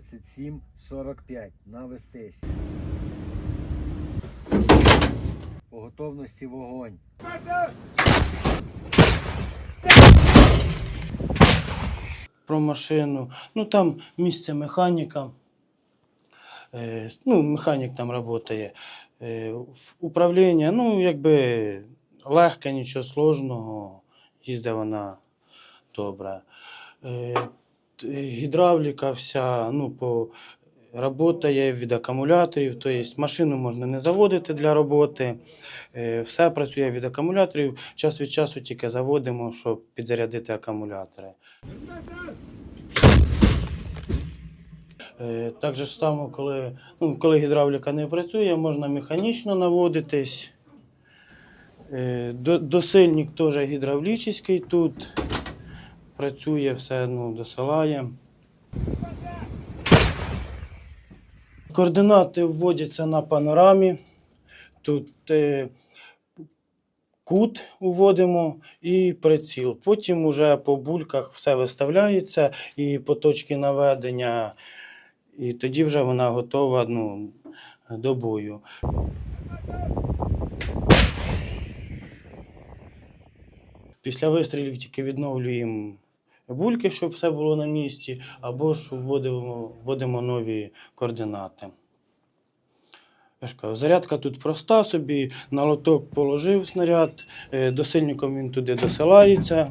2745. Навестись. По готовності вогонь. про машину. Ну там місце механіка. Е, ну, механік там працює. Е, управління, ну, якби легке, нічого сложного. Їздить вона добре. Е, гідравліка вся, ну, по Работає від акумуляторів, тобто машину можна не заводити для роботи. Е, Все працює від акумуляторів. Час від часу тільки заводимо, щоб підзарядити акумулятори. Е, Так же ж само, коли, ну, коли гідравліка не працює, можна механічно наводитись. Е, Досильник теж гідравлічний тут. Працює, все ну, досилає. Координати вводяться на панорамі. Тут е, кут уводимо і приціл. Потім уже по бульках все виставляється і по точці наведення, і тоді вже вона готова ну, до бою. Після вистрілів тільки відновлюємо бульки, щоб все було на місці, або ж вводимо, вводимо нові координати. Я ж кажу, зарядка тут проста собі, на лоток положив снаряд, е, досильником він туди досилається,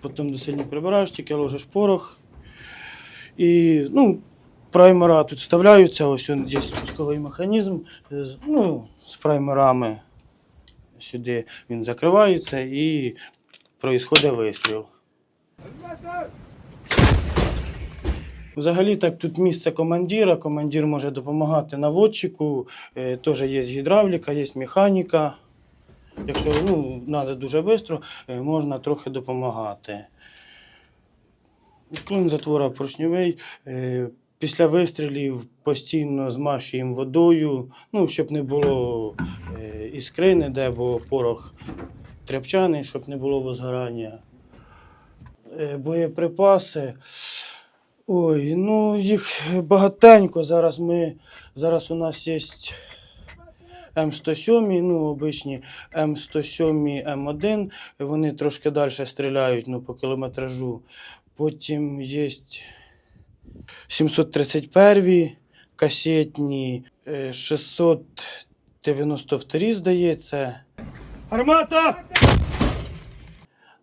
потім досильник прибираєш, тільки ложиш порох. І ну, праймера тут вставляються, ось он є спусковий механізм. е, Ну, з праймерами сюди він закривається і проїсходить вистріл. Взагалі, так тут місце командира. Командир може допомагати наводчику. Е, теж є гідравліка, є механіка. Якщо ну, треба дуже швидко, е, можна трохи допомагати. Клин затвора поршньовий. Е, після вистрілів постійно змащуємо водою, ну, щоб не було е, іскри ніде, бо порох тряпчаний, щоб не було возгорання. Е, боєприпаси. Ой, ну їх багатенько. Зараз ми зараз у нас є М107, ну, обичні М107, М1. Вони трошки далі стріляють ну, по кілометражу. Потім є 731 касетні, е, 692, здається. Гармата!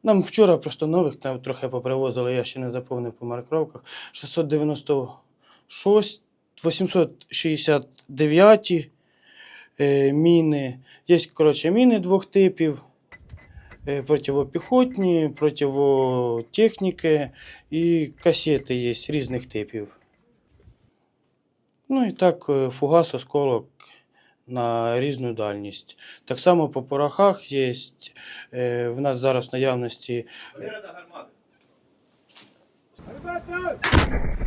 Нам вчора просто нових там трохи попривозили, я ще не заповнив по маркровках. 696, 869 е, міни. Є, коротше, міни двох типів. е, Противопіхотні, противотехніки і касети є різних типів. Ну і так, е, фугас, осколок на різну дальність. Так само по порохах є. Е, в нас зараз наявності Гармата!